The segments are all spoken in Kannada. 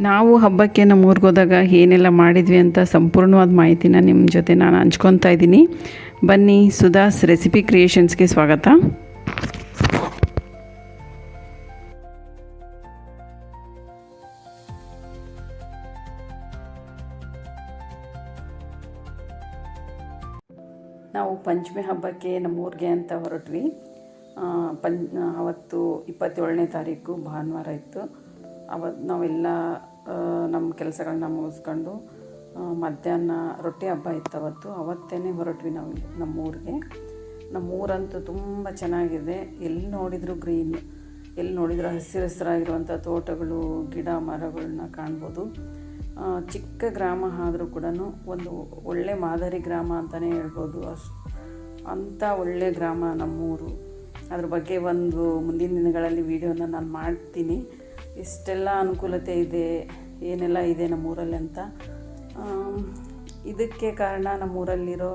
ನಾವು ಹಬ್ಬಕ್ಕೆ ನಮ್ಮ ಊರಿಗೆ ಹೋದಾಗ ಏನೆಲ್ಲ ಮಾಡಿದ್ವಿ ಅಂತ ಸಂಪೂರ್ಣವಾದ ಮಾಹಿತಿನ ನಿಮ್ಮ ಜೊತೆ ನಾನು ಹಂಚ್ಕೊತಾ ಇದ್ದೀನಿ. ಬನ್ನಿ ಸುಧಾಸ್ ರೆಸಿಪಿ ಕ್ರಿಯೇಷನ್ಸ್ಗೆ ಸ್ವಾಗತ. ನಾವು ಪಂಚಮಿ ಹಬ್ಬಕ್ಕೆ ನಮ್ಮೂರಿಗೆ ಅಂತ ಹೊರಟ್ವಿ. ಆ, ಪಂ ಅವತ್ತು ಇಪ್ಪತ್ತೇಳನೇ ತಾರೀಕು ಭಾನುವಾರ ಇತ್ತು. ಅವತ್ತು ನಾವೆಲ್ಲ ನಮ್ಮ ಕೆಲಸಗಳನ್ನ ಮುಗಿಸ್ಕೊಂಡು ಮಧ್ಯಾಹ್ನ ರೊಟ್ಟಿ ಹಬ್ಬ ಇತ್ತು ಅವತ್ತು. ಅವತ್ತೇ ಹೊರಟ್ವಿ ನಾವು ನಮ್ಮ ಊರಿಗೆ ನಮ್ಮ ಊರಂತೂ ತುಂಬ ಚೆನ್ನಾಗಿದೆ. ಎಲ್ಲಿ ನೋಡಿದರೂ ಗ್ರೀನ್, ಎಲ್ಲಿ ನೋಡಿದರೂ ಹಸಿರು ಹಸಿರಾಗಿರುವಂಥ ತೋಟಗಳು, ಗಿಡ ಮರಗಳನ್ನ ಕಾಣ್ಬೋದು. ಚಿಕ್ಕ ಗ್ರಾಮ ಆದರೂ ಕೂಡ ಒಂದು ಒಳ್ಳೆ ಮಾದರಿ ಗ್ರಾಮ ಅಂತಲೇ ಹೇಳ್ಬೋದು. ಅಷ್ಟು, ಅಂಥ ಒಳ್ಳೆ ಗ್ರಾಮ ನಮ್ಮೂರು. ಅದ್ರ ಬಗ್ಗೆ ಒಂದು ಮುಂದಿನ ದಿನಗಳಲ್ಲಿ ವೀಡಿಯೋನ ನಾನು ಮಾಡ್ತೀನಿ. ಇಷ್ಟೆಲ್ಲ ಅನುಕೂಲತೆ ಇದೆ, ಏನೆಲ್ಲ ಇದೆ ನಮ್ಮೂರಲ್ಲಿ ಅಂತ. ಇದಕ್ಕೆ ಕಾರಣ ನಮ್ಮೂರಲ್ಲಿರೋ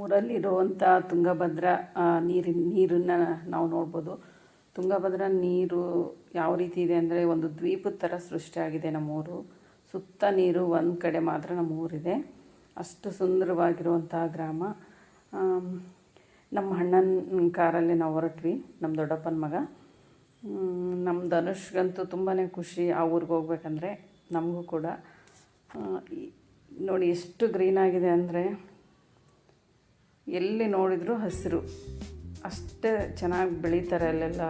ಊರಲ್ಲಿರೋ ಊರಲ್ಲಿರುವಂಥ ತುಂಗಭದ್ರಾ ನೀರಿನ, ನೀರನ್ನು ನಾವು ನೋಡ್ಬೋದು. ತುಂಗಭದ್ರಾ ನೀರು ಯಾವ ರೀತಿ ಇದೆ ಅಂದರೆ ಒಂದು ದ್ವೀಪದ ಥರ ಸೃಷ್ಟಿಯಾಗಿದೆ ನಮ್ಮೂರು. ಸುತ್ತ ನೀರು ಒಂದು ಕಡೆ ಮಾತ್ರ ನಮ್ಮ ಊರಿದೆ ಅಷ್ಟು ಸುಂದರವಾಗಿರುವಂಥ ಗ್ರಾಮ. ನಮ್ಮ ಅಣ್ಣನ ಕಾರಲ್ಲಿ ನಾವು ಹೊರಟ್ವಿ, ನಮ್ಮ ದೊಡ್ಡಪ್ಪನ ಮಗ. ನಮ್ಮ ಧನುಷ್ಗಂತೂ ತುಂಬಾ ಖುಷಿ ಆ ಊರಿಗೆ ಹೋಗ್ಬೇಕಂದ್ರೆ, ನಮಗೂ ಕೂಡ. ನೋಡಿ ಎಷ್ಟು ಗ್ರೀನ್ ಆಗಿದೆ ಅಂದರೆ, ಎಲ್ಲಿ ನೋಡಿದರೂ ಹಸಿರು. ಅಷ್ಟೇ ಚೆನ್ನಾಗಿ ಬೆಳೀತಾರೆ ಅಲ್ಲೆಲ್ಲ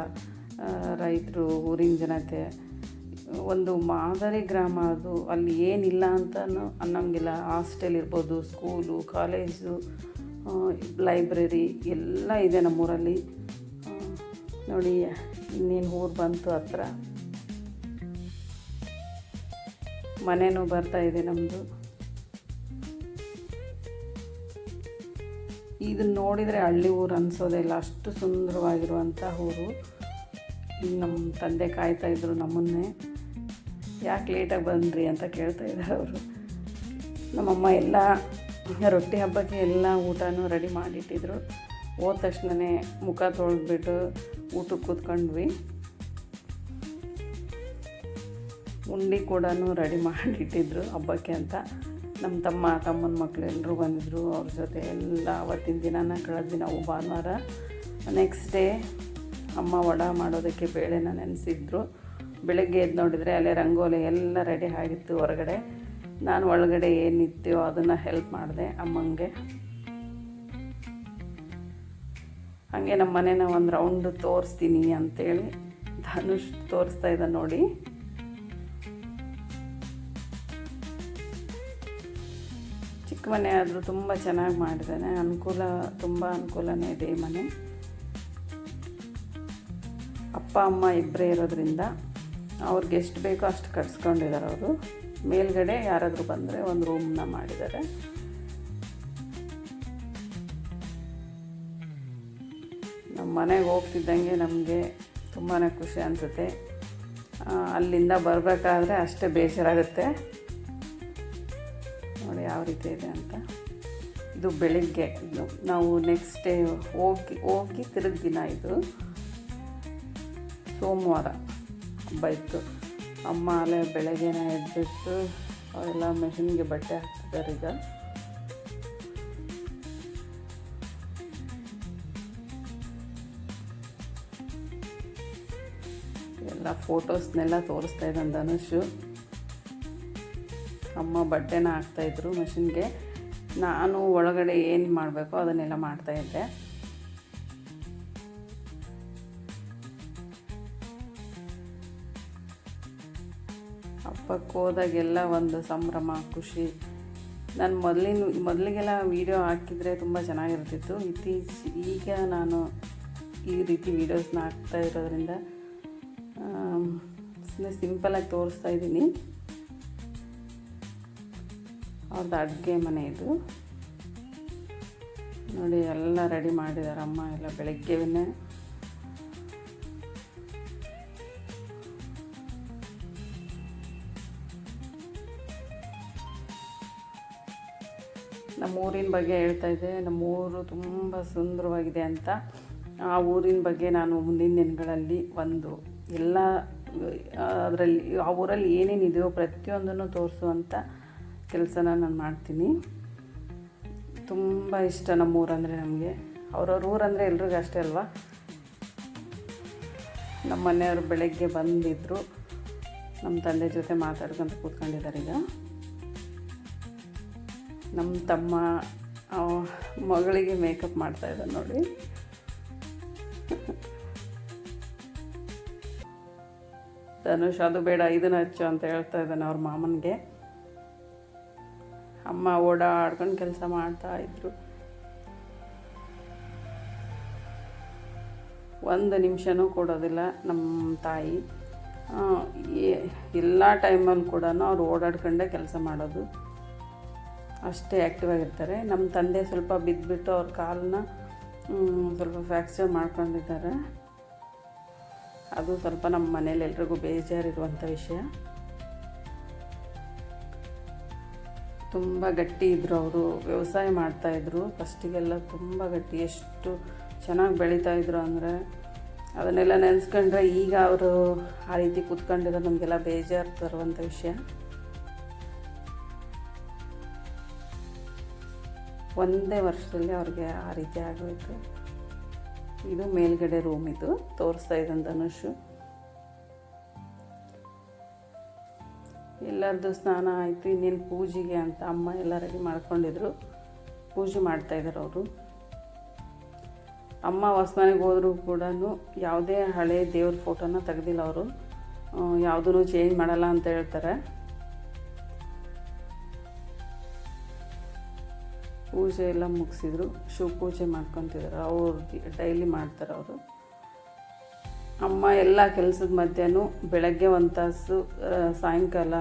ರೈತರು, ಊರಿನ ಜನತೆ. ಒಂದು ಮಾದರಿ ಗ್ರಾಮ ಅದು, ಅಲ್ಲಿ ಏನಿಲ್ಲ ಅಂತ ಅನ್ನೋಂಗಿಲ್ಲ. ಹಾಸ್ಟೆಲ್ ಇರ್ಬೋದು, ಸ್ಕೂಲು, ಕಾಲೇಜು ಲೈಬ್ರರಿ ಎಲ್ಲ ಇದೆ ನಮ್ಮೂರಲ್ಲಿ. ನೋಡಿ ಇನ್ನೇನು ಊರು ಬಂತು ಹತ್ರ. ಮನೆನೂ ಬರ್ತಾ ಇದೆ ನಮ್ಮದು ಇದನ್ನ ನೋಡಿದರೆ ಹಳ್ಳಿ ಊರು ಅನಿಸೋದೇ ಇಲ್ಲ. ಅಷ್ಟು ಸುಂದರವಾಗಿರುವಂಥ ಊರು. ನಮ್ಮ ತಂದೆ ಕಾಯ್ತಾ ಇದ್ದರು ನಮ್ಮನ್ನೇ. ಯಾಕೆ ಲೇಟಾಗಿ ಬಂದ್ರಿ ಅಂತ ಕೇಳ್ತಾ ಇದ್ದಾರೆ ಅವರು. ನಮ್ಮಮ್ಮ ಎಲ್ಲ ರೊಟ್ಟಿ ಹಬ್ಬಕ್ಕೆ ಎಲ್ಲ ಊಟನೂ ರೆಡಿ ಮಾಡಿಟ್ಟಿದ್ರು. ಹೋದ ತಕ್ಷಣವೇ ಮುಖ ತೊಳೆದ್ಬಿಟ್ಟು ಊಟಕ್ಕೆ ಕೂತ್ಕೊಂಡ್ವಿ. ಉಂಡಿ ಕೂಡ ರೆಡಿ ಮಾಡಿಟ್ಟಿದ್ರು ಹಬ್ಬಕ್ಕೆ ಅಂತ. ನಮ್ಮ ತಮ್ಮ, ತಮ್ಮನ ಮಕ್ಕಳು ಎಲ್ಲರೂ ಬಂದಿದ್ರು. ಅವ್ರ ಜೊತೆ ಎಲ್ಲ ಅವತ್ತಿನ ದಿನನ ಕಳೆದ ನಾವು ಭಾನುವಾರ. ನೆಕ್ಸ್ಟ್ ಡೇ ಅಮ್ಮ ವಡ ಮಾಡೋದಕ್ಕೆ ಬೇಳೆನ ನೆನೆಸಿದ್ರು. ಬೆಳಗ್ಗೆ ಎದ್ದು ನೋಡಿದರೆ ಅಲ್ಲೇ ರಂಗೋಲಿ ಎಲ್ಲ ರೆಡಿ ಆಗಿತ್ತು ಹೊರಗಡೆ. ನಾನು ಒಳಗಡೆ ಏನಿತ್ತು ಅದನ್ನು ಹೆಲ್ಪ್ ಮಾಡಿದೆ ಅಮ್ಮಂಗೆ. ಹಾಗೆ ನಮ್ಮ ಮನೇನ ಒಂದು ರೌಂಡ್ ತೋರಿಸ್ತೀನಿ ಅಂತೇಳಿ ಧನುಷ್ ತೋರಿಸ್ತಾ ಇದ್ದ ನೋಡಿ. ಚಿಕ್ಕ ಮನೆ ಆದರೂ ತುಂಬ ಚೆನ್ನಾಗಿ ಮಾಡಿದ್ದಾನೆ ಅನುಕೂಲ, ತುಂಬ ಅನುಕೂಲನೇ ಇದೆ ಮನೆ. ಅಪ್ಪ, ಅಮ್ಮ ಇಬ್ಬರೇ ಇರೋದ್ರಿಂದ ಅವ್ರಿಗೆ ಎಷ್ಟು ಬೇಕೋ ಅಷ್ಟು ಕಟ್ಸ್ಕೊಂಡಿದ್ದಾರೆ ಅವರು. ಮೇಲ್ಗಡೆ ಯಾರಾದರೂ ಬಂದರೆ ಒಂದು ರೂಮ್ನ ಮಾಡಿದ್ದಾರೆ ಮನೆಗೆ ಹೋಗ್ತಿದ್ದಂಗೆ ನಮಗೆ ತುಂಬಾ ಖುಷಿ ಅನಿಸುತ್ತೆ. ಅಲ್ಲಿಂದ ಬರಬೇಕಾದ್ರೆ ಅಷ್ಟೇ ಬೇಸರಾಗುತ್ತೆ ನೋಡಿ ಯಾವ ರೀತಿ ಇದೆ ಅಂತ. ಇದು ಬೆಳಿಗ್ಗೆ ನಾವು ನೆಕ್ಸ್ಟ್ ಡೇ ಹೋಗಿ ಹೋಗಿ ತಿರುಗ ದಿನ ಇದು. ಸೋಮವಾರ ಹಬ್ಬ ಇತ್ತು ಅಮ್ಮ ಅಲ್ಲೇ ಬೆಳಗ್ಗೆನೇ ಎದ್ಬಿಟ್ಟು ಅವೆಲ್ಲ ಮೆಷಿನ್ಗೆ ಬಟ್ಟೆ ಹಾಕ್ತಿದ್ದಾರೆ ಈಗ. ಎಲ್ಲ ಫೋಟೋಸ್ನೆಲ್ಲ ತೋರಿಸ್ತಾ ಇದ್ದಾನೆ ಧನುಷು. ಅಮ್ಮ ಬಟ್ಟೆನ ಹಾಕ್ತಾಯಿದ್ರು ಮಷಿನ್ಗೆ. ನಾನು ಒಳಗಡೆ ಏನು ಮಾಡಬೇಕೋ ಅದನ್ನೆಲ್ಲ ಮಾಡ್ತಾಯಿದ್ದೆ ಅಪ್ಪಕ್ಕೆ ಹೋದಾಗೆಲ್ಲ ಒಂದು ಸಂಭ್ರಮ, ಖುಷಿ. ನಾನು ಮೊದಲಿನ, ಮೊದಲಿಗೆಲ್ಲ ವೀಡಿಯೋ ಹಾಕಿದರೆ ತುಂಬ ಚೆನ್ನಾಗಿರ್ತಿತ್ತು. ಇತ್ತೀಚ, ಈಗ ನಾನು ಈ ರೀತಿ ವೀಡಿಯೋಸ್ನ ಹಾಕ್ತಾ ಇರೋದ್ರಿಂದ ಸುಮ್ಮನೆ ಸಿಂಪಲಾಗಿ ತೋರಿಸ್ತಾ ಇದ್ದೀನಿ ಅವ್ರದ್ದು ಅಡುಗೆ ಮನೆ ಇದು. ನೋಡಿ, ಎಲ್ಲ ರೆಡಿ ಮಾಡಿದ್ದಾರೆ ಅಮ್ಮ ಎಲ್ಲ ಬೆಳಗ್ಗೆನೇ ನಮ್ಮ ಊರಿನ ಬಗ್ಗೆ ಹೇಳ್ತಾ ಇದ್ದೆ. ನಮ್ಮ ಊರು ತುಂಬ ಸುಂದರವಾಗಿದೆ ಅಂತ. ಆ ಊರಿನ ಬಗ್ಗೆ ನಾನು ಮುಂದಿನ ದಿನಗಳಲ್ಲಿ ಒಂದು ಎಲ್ಲ ಅದರಲ್ಲಿ, ಆ ಊರಲ್ಲಿ ಏನೇನಿದೆಯೋ ಪ್ರತಿಯೊಂದನ್ನು ತೋರಿಸುವಂಥ ಕೆಲಸನ ನಾನು ಮಾಡ್ತೀನಿ. ತುಂಬ ಇಷ್ಟ ನಮ್ಮ ಊರಂದರೆ ನಮಗೆ. ಅವ್ರವ್ರ ಊರಂದರೆ ಎಲ್ರಿಗೂ ಅಷ್ಟೇ ಅಲ್ವಾ? ನಮ್ಮ ಮನೆಯವರು ಬೆಳಗ್ಗೆ ಬಂದಿದ್ದರು ನಮ್ಮ ತಂದೆ ಜೊತೆ ಮಾತಾಡ್ಕೊಂತ ಕೂತ್ಕೊಂಡಿದ್ದಾರೆ ಈಗ. ನಮ್ಮ ತಮ್ಮ ಮಗಳಿಗೆ ಮೇಕಪ್ ಮಾಡ್ತಾ ಇದ್ದಾರೆ ನೋಡಿ. ಧನುಷ್ ಅದು ಬೇಡ, ಇದನ್ನು ಹಚ್ಚು ಅಂತ ಹೇಳ್ತಾ ಇದ್ದಾನೆ ಅವ್ರ ಮಾಮನಿಗೆ. ಅಮ್ಮ ಓಡಾಡ್ಕೊಂಡು ಕೆಲಸ ಮಾಡ್ತಾ ಇದ್ರು ಒಂದು ನಿಮಿಷನೂ ಕೊಡೋದಿಲ್ಲ ನಮ್ಮ ತಾಯಿ. ಎಲ್ಲ ಟೈಮಲ್ಲಿ ಕೂಡ ಅವ್ರು ಓಡಾಡ್ಕೊಂಡೇ ಕೆಲಸ ಮಾಡೋದು. ಅಷ್ಟೇ ಆ್ಯಕ್ಟಿವ್ ಆಗಿರ್ತಾರೆ. ನಮ್ಮ ತಂದೆ ಸ್ವಲ್ಪ ಬಿದ್ದುಬಿಟ್ಟು ಅವ್ರ ಕಾಲನ್ನ ಸ್ವಲ್ಪ ಫ್ರ್ಯಾಕ್ಚರ್ ಮಾಡ್ಕೊಂಡಿದ್ದಾರೆ. ಅದು ಸ್ವಲ್ಪ ನಮ್ಮ ಮನೇಲಿ ಎಲ್ರಿಗೂ ಬೇಜಾರಿರುವಂಥ ವಿಷಯ. ತುಂಬ ಗಟ್ಟಿ ಇದ್ದರು ಅವರು, ವ್ಯವಸಾಯ ಮಾಡ್ತಾಯಿದ್ರು ಫಸ್ಟಿಗೆಲ್ಲ ತುಂಬ ಗಟ್ಟಿ, ಎಷ್ಟು ಚೆನ್ನಾಗಿ ಬೆಳೀತಾ ಇದ್ರು ಅಂದರೆ ಅದನ್ನೆಲ್ಲ ನೆನೆಸ್ಕೊಂಡ್ರೆ ಈಗ ಅವರು ಆ ರೀತಿ ಕೂತ್ಕೊಂಡಿರೋ ನಮಗೆಲ್ಲ ಬೇಜಾರು ತರುವಂಥ ವಿಷಯ. ಒಂದೇ ವರ್ಷದಲ್ಲಿ ಅವ್ರಿಗೆ ಆ ರೀತಿ ಆಗೋಯ್ತು. ಇದು ಮೇಲ್ಗಡೆ ರೂಮ್ ಇದು. ತೋರಿಸ್ತಾ ಇದ್ದಂತ ಧನುಷು. ಎಲ್ಲರದ್ದು ಸ್ನಾನ ಆಯಿತು, ಇನ್ನೇನು ಪೂಜೆಗೆ ಅಂತ ಅಮ್ಮ ಎಲ್ಲ ರೆಡಿ ಮಾಡ್ಕೊಂಡಿದ್ರು. ಪೂಜೆ ಮಾಡ್ತಾ ಇದ್ದಾರೆ ಅವರು. ಅಮ್ಮ ಹೊಸ್ಮನೆಗೆ ಹೋದರೂ ಕೂಡ ಯಾವುದೇ ಹಳೆ ದೇವ್ರ ಫೋಟೋನ ತೆಗೆದಿಲ್ಲ ಅವರು. ಯಾವುದೂ ಚೇಂಜ್ ಮಾಡಲ್ಲ ಅಂತ ಹೇಳ್ತಾರೆ. ಪೂಜೆ ಎಲ್ಲ ಮುಗಿಸಿದ್ರು, ಶಿವ ಪೂಜೆ ಮಾಡ್ಕೊತಿದ್ರು. ಅವ್ರು ಡೈಲಿ ಮಾಡ್ತಾರೆ ಅವರು. ಅಮ್ಮ ಎಲ್ಲ ಕೆಲಸದ ಮಧ್ಯಾಹ್ನ ಬೆಳಗ್ಗೆ ಒಂದು ತಾಸು ಸಾಯಂಕಾಲ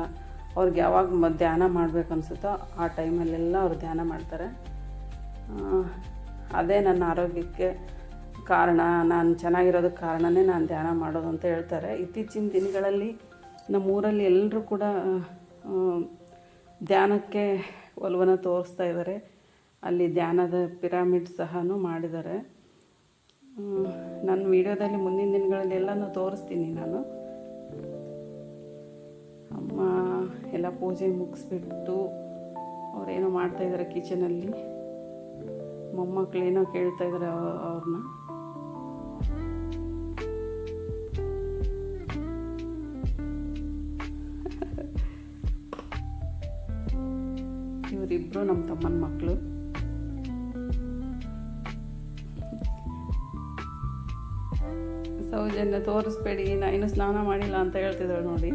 ಅವ್ರಿಗೆ ಯಾವಾಗ ಧ್ಯಾನ ಮಾಡ್ಬೇಕು ಅನಿಸುತ್ತೋ ಆ ಟೈಮಲ್ಲೆಲ್ಲ ಅವ್ರು ಧ್ಯಾನ ಮಾಡ್ತಾರೆ. ಅದೇ ನನ್ನ ಆರೋಗ್ಯಕ್ಕೆ ಕಾರಣ. ನಾನು ಚೆನ್ನಾಗಿರೋದಕ್ಕೆ ಕಾರಣನೇ ನಾನು ಧ್ಯಾನ ಮಾಡೋದು ಅಂತ ಹೇಳ್ತಾರೆ. ಇತ್ತೀಚಿನ ದಿನಗಳಲ್ಲಿ ನಮ್ಮೂರಲ್ಲಿ ಎಲ್ಲರೂ ಕೂಡ ಧ್ಯಾನಕ್ಕೆ ಒಲವನ್ನು ತೋರಿಸ್ತಾ ಇದ್ದಾರೆ ಅಲ್ಲಿ ಧ್ಯಾನದ ಪಿರಾಮಿಡ್ ಸಹ ಮಾಡಿದ್ದಾರೆ. ನನ್ನ ವಿಡಿಯೋದಲ್ಲಿ ಮುಂದಿನ ದಿನಗಳಲ್ಲಿ ಎಲ್ಲನೂ ತೋರಿಸ್ತೀನಿ ನಾನು. ಅಮ್ಮ ಎಲ್ಲ ಪೂಜೆ ಮುಗಿಸ್ಬಿಟ್ಟು ಅವರೇನೋ ಮಾಡ್ತಾಯಿದ್ದಾರೆ ಕಿಚನಲ್ಲಿ. ಕೇಳ್ತಾ ಇದ್ದಾರೆ ಅವ್ರನ್ನ. ಇವರಿಬ್ಬರು ನಮ್ಮ ತಮ್ಮನ ಮಕ್ಕಳು ಸೌಜನ್ಯ ತೋರಿಸ್ಬೇಡಿ, ನಾ ಇನ್ನೂ ಸ್ನಾನ ಮಾಡಿಲ್ಲ ಅಂತ ಹೇಳ್ತಿದ್ದಾಳೆ ನೋಡಿ.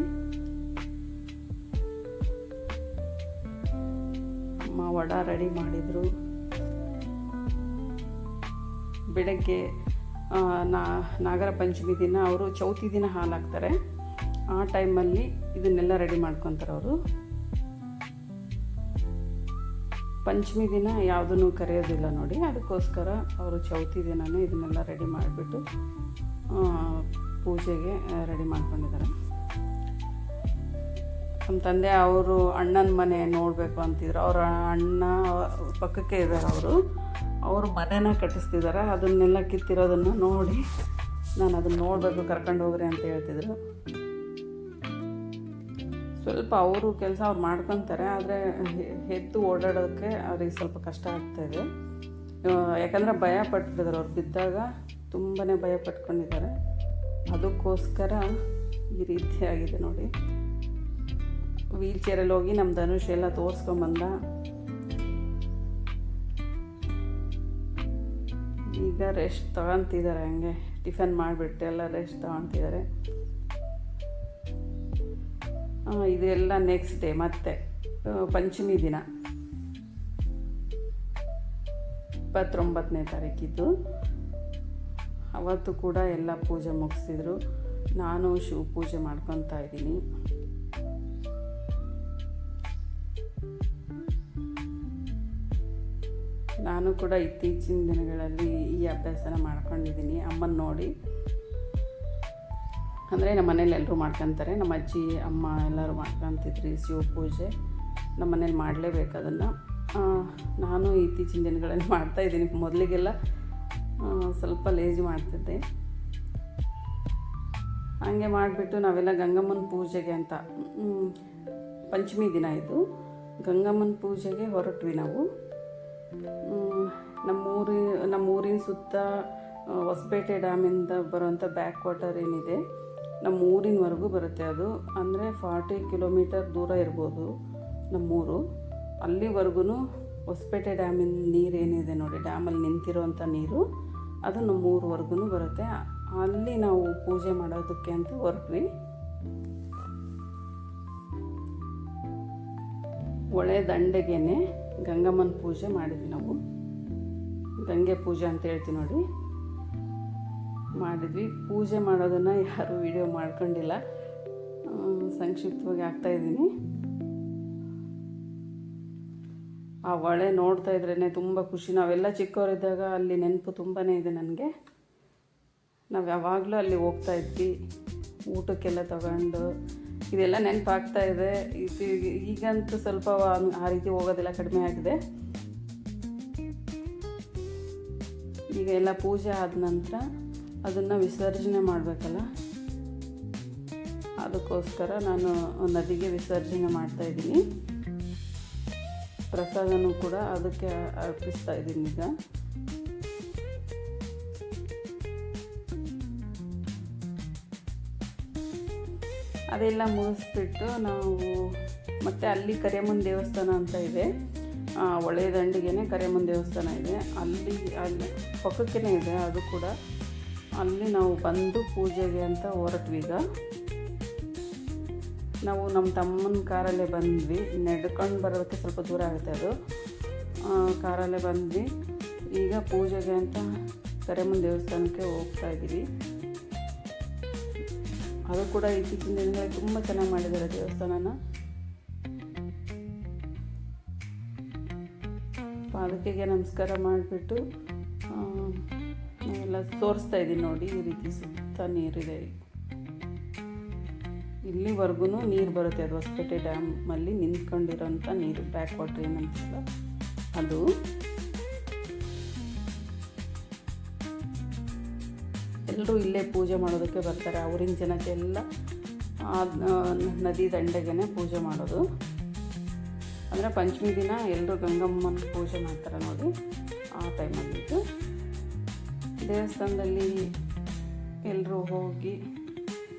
ಅಮ್ಮ ವಡ ರೆಡಿ ಮಾಡಿದರು. ಬೆಳಗ್ಗೆ ನಾ, ನಾಗರ ಪಂಚಮಿ ದಿನ ಅವರು ಚೌತಿ ದಿನ ಹಾಲು ಹಾಕ್ತಾರೆ ಆ ಟೈಮಲ್ಲಿ ಇದನ್ನೆಲ್ಲ ರೆಡಿ ಮಾಡ್ಕೊತಾರೆ ಅವರು. ಪಂಚಮಿ ದಿನ ಯಾವುದನ್ನು ಕರೆಯೋದಿಲ್ಲ ನೋಡಿ, ಅದಕ್ಕೋಸ್ಕರ ಅವರು ಚೌತಿ ದಿನವೇ ಇದನ್ನೆಲ್ಲ ರೆಡಿ ಮಾಡಿಬಿಟ್ಟು ಪೂಜೆಗೆ ರೆಡಿ ಮಾಡ್ಕೊಂಡಿದ್ದಾರೆ. ನಮ್ಮ ತಂದೆ ಅವರು ಅಣ್ಣನ ಮನೆ ನೋಡಬೇಕು ಅಂತಿದ್ರು. ಅವರ ಅಣ್ಣ ಪಕ್ಕಕ್ಕೆ ಇದ್ದಾರೆ ಅವರು. ಅವರು ಮನೆನ ಕಟ್ಟಿಸ್ತಿದ್ದಾರೆ. ಅದನ್ನೆಲ್ಲ ಕಿತ್ತಿರೋದನ್ನು ನೋಡಿ ನಾನು ಅದನ್ನು ನೋಡಬೇಕು, ಕರ್ಕೊಂಡು ಹೋಗ್ರಿ ಅಂತ ಹೇಳ್ತಿದ್ರು. ಸ್ವಲ್ಪ ಅವರು ಕೆಲಸ ಅವ್ರು ಮಾಡ್ಕೊತಾರೆ, ಆದರೆ ಎದ್ದು ಓಡಾಡೋದಕ್ಕೆ ಅವ್ರಿಗೆ ಸ್ವಲ್ಪ ಕಷ್ಟ ಆಗ್ತಾಯಿದೆ ಯಾಕಂದರೆ ಭಯ ಪಟ್ಬಿಟ್ಟಿದ್ದಾರೆ. ಅವ್ರು ಬಿದ್ದಾಗ ತುಂಬಾ ಭಯ ಪಟ್ಕೊಂಡಿದ್ದಾರೆ. ಅದಕ್ಕೋಸ್ಕರ ಈ ರೀತಿ ಆಗಿದೆ ನೋಡಿ. ವೀಲ್ ಚೇರಲ್ಲಿ ಹೋಗಿ ನಮ್ಮ ಧನುಷ್ ಎಲ್ಲ ತೋರಿಸ್ಕೊಂಬಂದ ಈಗ ರೆಸ್ಟ್ ತಗೊತಿದ್ದಾರೆ ಹಂಗೆ. ಟಿಫನ್ ಮಾಡಿಬಿಟ್ಟು ಎಲ್ಲ ರೆಸ್ಟ್ ತಗೊತಿದ್ದಾರೆ. ಇದೆಲ್ಲ ನೆಕ್ಸ್ಟ್ ಡೇ ಮತ್ತೆ ಪಂಚಮಿ ದಿನ. ಇಪ್ಪತ್ತೊಂಬತ್ತನೇ ತಾರೀಕಿದ್ದು. ಅವತ್ತು ಕೂಡ ಎಲ್ಲ ಪೂಜೆ ಮುಗಿಸಿದ್ರು. ನಾನು ಶಿವ ಪೂಜೆ ಮಾಡ್ಕೊತಾ ಇದ್ದೀನಿ. ನಾನು ಕೂಡ ಇತ್ತೀಚಿನ ದಿನಗಳಲ್ಲಿ ಈ ಅಭ್ಯಾಸನ ಮಾಡ್ಕೊಂಡಿದ್ದೀನಿ. ಅಮ್ಮನ ನೋಡಿ. ಅಂದರೆ ನಮ್ಮ ಮನೇಲಿ ಎಲ್ಲರೂ ಮಾಡ್ಕೊತಾರೆ. ನಮ್ಮ ಅಜ್ಜಿ ಅಮ್ಮ ಎಲ್ಲರೂ ಮಾಡ್ಕೊತಿದ್ರಿ ಶಿವ ಪೂಜೆ. ನಮ್ಮ ಮನೇಲಿ ಮಾಡಲೇಬೇಕು ಅದನ್ನು. ನಾನು ಇತ್ತೀಚಿನ ದಿನಗಳಲ್ಲಿ ಮಾಡ್ತಾಯಿದ್ದೀನಿ ಮೊದಲಿಗೆಲ್ಲ ಆ, ಸ್ವಲ್ಪ ಲೇಜಿ ಮಾಡ್ತಿದ್ದೆ. ಹಾಗೆ ಮಾಡಿಬಿಟ್ಟು ನಾವೆಲ್ಲ ಗಂಗಮ್ಮನ ಪೂಜೆಗೆ ಅಂತ ಪಂಚಮಿ ದಿನ ಇದು. ಗಂಗಮ್ಮನ ಪೂಜೆಗೆ ಹೊರಟ್ವಿ ನಾವು. ನಮ್ಮೂರಿ, ನಮ್ಮೂರಿನ ಸುತ್ತ ಹೊಸಪೇಟೆ ಡ್ಯಾಮಿಂದ ಬರುವಂಥ ಬ್ಯಾಕ್ ವಾಟರ್ ಏನಿದೆ ನಮ್ಮ ಊರಿನವರೆಗೂ ಬರುತ್ತೆ ಅದು. ಅಂದರೆ ಫಾರ್ಟಿ ಕಿಲೋಮೀಟರ್ ದೂರ ಇರ್ಬೋದು ನಮ್ಮೂರು. ಅಲ್ಲಿವರೆಗೂ ಹೊಸಪೇಟೆ ಡ್ಯಾಮಿನ ನೀರೇನಿದೆ ನೋಡಿ, ಡ್ಯಾಮಲ್ಲಿ ನಿಂತಿರೋವಂಥ ನೀರು ಅದು ನಮ್ಮ ಊರವರೆಗೂ ಬರುತ್ತೆ. ಅಲ್ಲಿ ನಾವು ಪೂಜೆ ಮಾಡೋದಕ್ಕೆ ಅಂತ ಹೊರಟ್ವಿ. ಹೊಳೆ ದಂಡೆಗೇನೆ ಗಂಗಮ್ಮನ ಪೂಜೆ ಮಾಡಿದ್ವಿ ನಾವು. ಗಂಗೆ ಪೂಜೆ ಅಂತ ಹೇಳ್ತೀವಿ ನೋಡಿ. ಮಾಡಿದ್ವಿ. ಪೂಜೆ ಮಾಡೋದನ್ನು ಯಾರು ವಿಡಿಯೋ ಮಾಡ್ಕೊಂಡಿಲ್ಲ. ಸಂಕ್ಷಿಪ್ತವಾಗಿ ಆಗ್ತಾಯಿದ್ದೀನಿ ಆ ಹೊಳೆ ನೋಡ್ತಾ ಇದ್ರೇ ತುಂಬ ಖುಷಿ. ನಾವೆಲ್ಲ ಚಿಕ್ಕವರಿದ್ದಾಗ ಅಲ್ಲಿ ನೆನಪು ತುಂಬಾ ಇದೆ ನನಗೆ. ನಾವು ಯಾವಾಗಲೂ ಅಲ್ಲಿ ಹೋಗ್ತಾ ಇದ್ವಿ. ಊಟಕ್ಕೆಲ್ಲ ತಗೊಂಡು. ಇದೆಲ್ಲ ನೆನಪಾಗ್ತಾ ಇದೆ. ಈಗಂತೂ ಸ್ವಲ್ಪ ಆ- ರೀತಿ ಹೋಗೋದೆಲ್ಲ ಕಡಿಮೆ ಆಗಿದೆ. ಈಗ ಎಲ್ಲ ಪೂಜೆ ಆದ ನಂತರ ಅದನ್ನು ವಿಸರ್ಜನೆ ಮಾಡಬೇಕಲ್ಲ? ಅದಕ್ಕೋಸ್ಕರ ನಾನು ನದಿಗೆ ವಿಸರ್ಜನೆ ಮಾಡ್ತಾ ಇದ್ದೀನಿ. ಪ್ರಸಾದನೂ ಕೂಡ ಅದಕ್ಕೆ ಅರ್ಪಿಸ್ತಾ ಇದ್ದೀನಿ ಈಗ. ಅದೆಲ್ಲ ಮುಗಿಸ್ಬಿಟ್ಟು ನಾವು ಮತ್ತೆ ಅಲ್ಲಿ ಕರಿಯಮ್ಮನ ದೇವಸ್ಥಾನ ಅಂತ ಇದೆ. ಆ, ಹೊಳೆ ದಂಡಿಗೆನೆ ಕರಿಯಮ್ಮನ ದೇವಸ್ಥಾನ ಇದೆ. ಅಲ್ಲಿ ಅಲ್ಲಿ ಪಕ್ಕಕ್ಕೇ ಇದೆ ಅದು ಕೂಡ. ಅಲ್ಲಿ ನಾವು ಬಂದು ಪೂಜೆಗೆ ಅಂತ ಹೊರಟ್ವಿ ಈಗ. ನಾವು ನಮ್ಮ ತಮ್ಮನ ಕಾರಲ್ಲೇ ಬಂದ್ವಿ. ನಡ್ಕೊಂಡು ಬರೋದಕ್ಕೆ ಸ್ವಲ್ಪ ದೂರ ಆಗುತ್ತೆ ಅದು. ಕಾರಲ್ಲೇ ಬಂದ್ವಿ. ಈಗ ಪೂಜೆಗೆ ಅಂತ ಕರೆಮನ್ ದೇವಸ್ಥಾನಕ್ಕೆ ಹೋಗ್ತಾ ಇದ್ದೀವಿ. ಅದು ಕೂಡ ಇತ್ತೀಚಿನ ದಿನಗಳಲ್ಲಿ ತುಂಬ ಚೆನ್ನಾಗಿ ಮಾಡಿದ್ದಾರೆ ದೇವಸ್ಥಾನನ. ಪಾದಕೆಗೆ ನಮಸ್ಕಾರ ಮಾಡಿಬಿಟ್ಟು ನಾವೆಲ್ಲ ತೋರಿಸ್ತಾ ಇದ್ದೀನಿ ನೋಡಿ, ಈ ರೀತಿ ಸುತ್ತ ನೀರಿದೆ. ಇಲ್ಲಿವರೆಗೂ ನೀರು ಬರುತ್ತೆ. ಅದು ಹೊಸಪೇಟೆ ಡ್ಯಾಮಲ್ಲಿ ನಿಂತ್ಕೊಂಡಿರೋಂಥ ನೀರು ಬ್ಯಾಕ್ ವಾಟ್ರ್ ಏನಂತಲ್ಲ ಅದು ಎಲ್ಲರೂ ಇಲ್ಲೇ ಪೂಜೆ ಮಾಡೋದಕ್ಕೆ ಬರ್ತಾರೆ. ಅವರಿನ ಆ ನದಿ ದಂಡೆಗೆ ಪೂಜೆ ಮಾಡೋದು. ಅಂದರೆ ಪಂಚಮಿ ದಿನ ಎಲ್ಲರೂ ಗಂಗಮ್ಮನ ಪೂಜೆ ಮಾಡ್ತಾರೆ ನೋಡಿ ಆ ಟೈಮಲ್ಲಿದ್ದು ದೇವಸ್ಥಾನದಲ್ಲಿ ಎಲ್ಲರೂ ಹೋಗಿ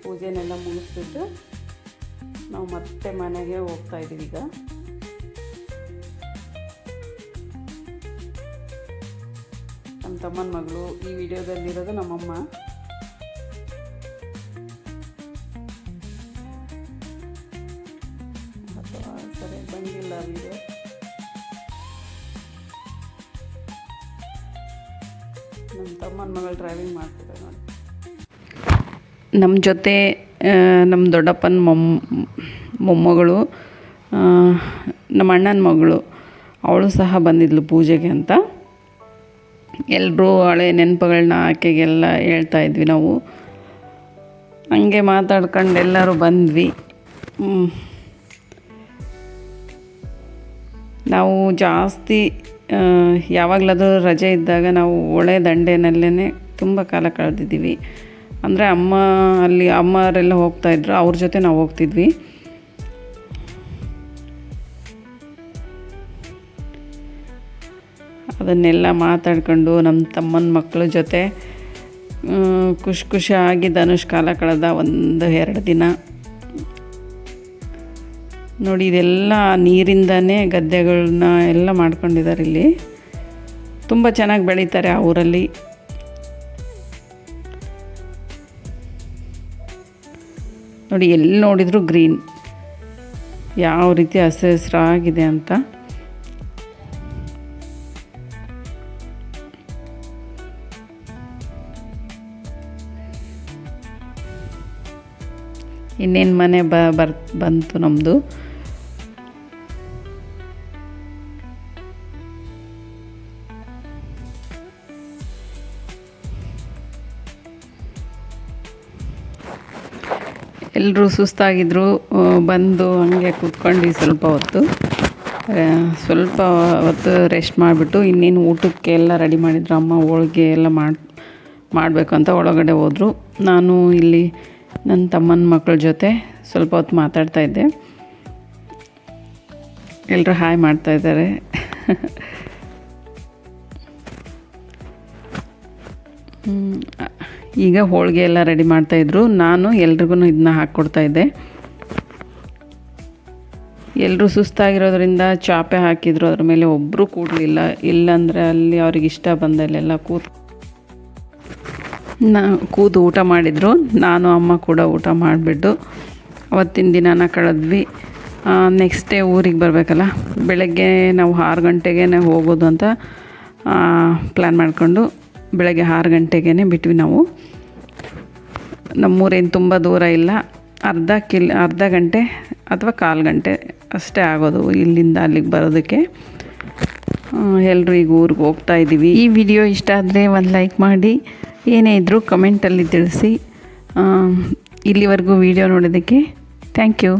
ಪೂಜೆನೆಲ್ಲ ಮುಗಿಸ್ಬಿಟ್ಟು ನಾವು ಮತ್ತೆ ಮನೆಗೆ ಹೋಗ್ತಾ ಇದ್ದೀವಿ ಈಗ. ನಮ್ಮ ತಮ್ಮನ ಮಗಳು ಈ ವಿಡಿಯೋದಲ್ಲಿರೋದು ನಮ್ಮಮ್ಮ. ನಮ್ಮ ಜೊತೆ ನಮ್ಮ ದೊಡ್ಡಪ್ಪನ ಮೊಮ್ಮ ಮೊಮ್ಮಗಳು ನಮ್ಮ ಅಣ್ಣನ ಮಗಳು, ಅವಳು ಸಹ ಬಂದಿದ್ಲು ಪೂಜೆಗೆ ಅಂತ. ಎಲ್ಲರೂ ಹಳೆ ನೆನಪುಗಳನ್ನ ಆಕೆಗೆಲ್ಲ ಹೇಳ್ತಾ ಇದ್ವಿ ನಾವು. ಹಂಗೆ ಮಾತಾಡ್ಕೊಂಡು ಎಲ್ಲರೂ ಬಂದ್ವಿ. ನಾವು ಜಾಸ್ತಿ ಯಾವಾಗಲಾದರೂ ರಜೆ ಇದ್ದಾಗ ನಾವು ಒಳೆ ದಂಡೆನಲ್ಲೇ ತುಂಬ ಕಾಲ ಕಳೆದಿದ್ದೀವಿ. ಅಂದರೆ ಅಮ್ಮ ಅಲ್ಲಿ ಅಮ್ಮರೆಲ್ಲ ಹೋಗ್ತಾಯಿದ್ರು ಅವ್ರ ಜೊತೆ ನಾವು ಹೋಗ್ತಿದ್ವಿ. ಅದನ್ನೆಲ್ಲ ಮಾತಾಡ್ಕೊಂಡು ನಮ್ಮ ತಮ್ಮನ ಮಕ್ಕಳ ಜೊತೆ ಖುಷಿ ಖುಷಿಯಾಗಿ ಧನುಷ್ ಕಾಲ ಕಳೆದ ಒಂದು ಎರಡು ದಿನ. ನೋಡಿ, ಇದೆಲ್ಲ ನೀರಿಂದನೇ ಗದ್ದೆಗಳನ್ನ ಎಲ್ಲ ಮಾಡ್ಕೊಂಡಿದ್ದಾರೆ ಇಲ್ಲಿ. ತುಂಬ ಚೆನ್ನಾಗಿ ಬೆಳೀತಾರೆ ಆ ಊರಲ್ಲಿ. ನೋಡಿ ಎಲ್ಲಿ ನೋಡಿದರೂ ಗ್ರೀನ್. ಯಾವ ರೀತಿ ಹಸಿರು ಹಸಿರಾಗಿದೆ ಅಂತ. ಇನ್ನೇನು ಮನೆ ಬರ್ ಬಂತು ನಮ್ಮದು ಎಲ್ಲರೂ ಸುಸ್ತಾಗಿದ್ದರು ಬಂದು ಹಂಗೆ ಕೂತ್ಕೊಂಡು ಸ್ವಲ್ಪ ಹೊತ್ತು. ಸ್ವಲ್ಪ ಹೊತ್ತು ರೆಸ್ಟ್ ಮಾಡಿಬಿಟ್ಟು ಇನ್ನೇನು ಊಟಕ್ಕೆ ಎಲ್ಲ ರೆಡಿ ಮಾಡಿದ್ರು. ಅಮ್ಮ ಹೋಳಿಗೆ ಎಲ್ಲ ಮಾಡಿ ಮಾಡಬೇಕು ಅಂತ ಒಳಗಡೆ ಹೋದರು. ನಾನು ಇಲ್ಲಿ ನನ್ನ ತಮ್ಮನ ಮಕ್ಕಳ ಜೊತೆ ಸ್ವಲ್ಪ ಹೊತ್ತು ಮಾತಾಡ್ತಾ ಇದ್ದೆ. ಎಲ್ಲರೂ ಹಾಯ್ ಮಾಡ್ತಾ ಇದ್ದಾರೆ. ಹ್ಮ್, ಈಗ ಹೋಳಿಗೆ ಎಲ್ಲ ರೆಡಿ ಮಾಡ್ತಾಯಿದ್ರು ನಾನು ಎಲ್ರಿಗೂ ಇದನ್ನ ಹಾಕ್ಕೊಡ್ತಾ ಇದ್ದೆ. ಎಲ್ಲರೂ ಸುಸ್ತಾಗಿರೋದ್ರಿಂದ ಚಾಪೆ ಹಾಕಿದ್ರು. ಅದ್ರ ಮೇಲೆ ಒಬ್ಬರು ಕೂಡಲಿಲ್ಲ. ಇಲ್ಲಾಂದರೆ ಅಲ್ಲಿ ಅವ್ರಿಗೆ ಇಷ್ಟ ಬಂದಲ್ಲೆಲ್ಲ ಕೂತ್ ನಾ ಕೂದು ಊಟ ಮಾಡಿದರು. ನಾನು, ಅಮ್ಮ ಕೂಡ ಊಟ ಮಾಡಿಬಿಟ್ಟು ಅವತ್ತಿನ ದಿನಾನ ಕಳೆದ್ವಿ. ನೆಕ್ಸ್ಟ್ ಡೇ ಊರಿಗೆ ಬರಬೇಕಲ್ಲ? ಬೆಳಗ್ಗೆ ನಾವು ಆರು ಗಂಟೆಗೆ ಹೋಗೋದು ಅಂತ ಪ್ಲ್ಯಾನ್ ಮಾಡಿಕೊಂಡು ಬೆಳಗ್ಗೆ ಆರು ಗಂಟೆಗೆ ಬಿಟ್ವಿ ನಾವು. ನಮ್ಮೂರೇನು ತುಂಬ ದೂರ ಇಲ್ಲ. ಅರ್ಧ ಕಿಲ್, ಅರ್ಧ ಗಂಟೆ ಅಥವಾ ಕಾಲು ಗಂಟೆ ಅಷ್ಟೇ ಆಗೋದು ಇಲ್ಲಿಂದ ಅಲ್ಲಿಗೆ ಬರೋದಕ್ಕೆ. ಎಲ್ಲರೂ ಈಗ ಊರಿಗೆ ಹೋಗ್ತಾ ಇದ್ದೀವಿ ಈ ವಿಡಿಯೋ ಇಷ್ಟ ಆದರೆ ಒಂದು ಲೈಕ್ ಮಾಡಿ. ಏನೇ ಇದ್ದರೂ ಕಮೆಂಟಲ್ಲಿ ತಿಳಿಸಿ. ಇಲ್ಲಿವರೆಗೂ ವಿಡಿಯೋ ನೋಡೋದಕ್ಕೆ ಥ್ಯಾಂಕ್ ಯು.